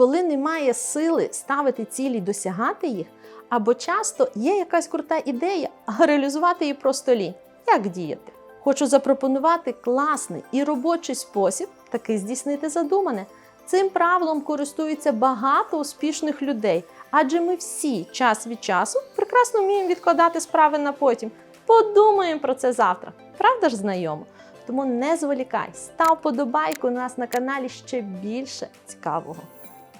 коли немає сили ставити цілі досягати їх, або часто є якась крута ідея, а реалізувати її просто лінь. Як діяти? Хочу запропонувати класний і робочий спосіб таки здійснити задумане. Цим правилом користуються багато успішних людей, адже ми всі час від часу прекрасно вміємо відкладати справи на потім. Подумаємо про це завтра. Правда ж знайомо? Тому не зволікай, став подобайку у нас на каналі ще більше цікавого.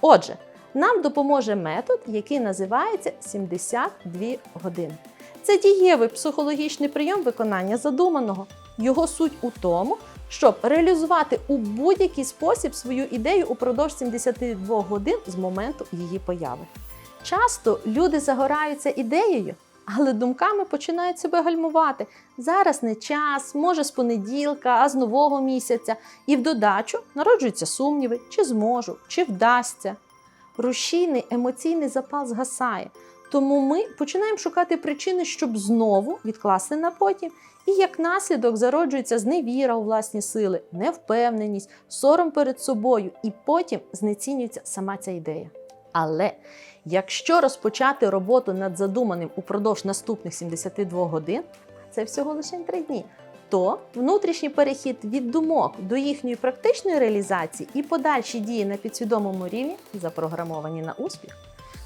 Отже, нам допоможе метод, який називається 72 години. Це дієвий психологічний прийом виконання задуманого. Його суть у тому, щоб реалізувати у будь-який спосіб свою ідею упродовж 72 годин з моменту її появи. Часто люди загораються ідеєю, але думками починають себе гальмувати. Зараз не час, може з понеділка, а з нового місяця. І в додачу народжуються сумніви, чи зможу, чи вдасться. Рушійний емоційний запал згасає. Тому ми починаємо шукати причини, щоб знову відкласти на потім. І як наслідок зароджується зневіра у власні сили, невпевненість, сором перед собою, і потім знецінюється сама ця ідея. Але якщо розпочати роботу над задуманим упродовж наступних 72 годин, це всього лише 3 дні, то внутрішній перехід від думок до їхньої практичної реалізації і подальші дії на підсвідомому рівні запрограмовані на успіх.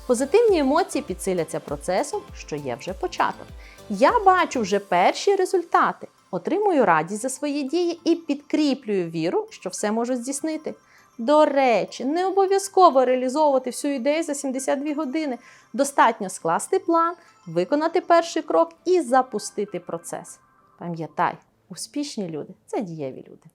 Позитивні емоції підсиляться процесом, що є вже початок. Я бачу вже перші результати, отримую радість за свої дії і підкріплюю віру, що все можу здійснити. До речі, не обов'язково реалізовувати всю ідею за 72 години. Достатньо скласти план, виконати перший крок і запустити процес. Пам'ятай, успішні люди це дієві люди.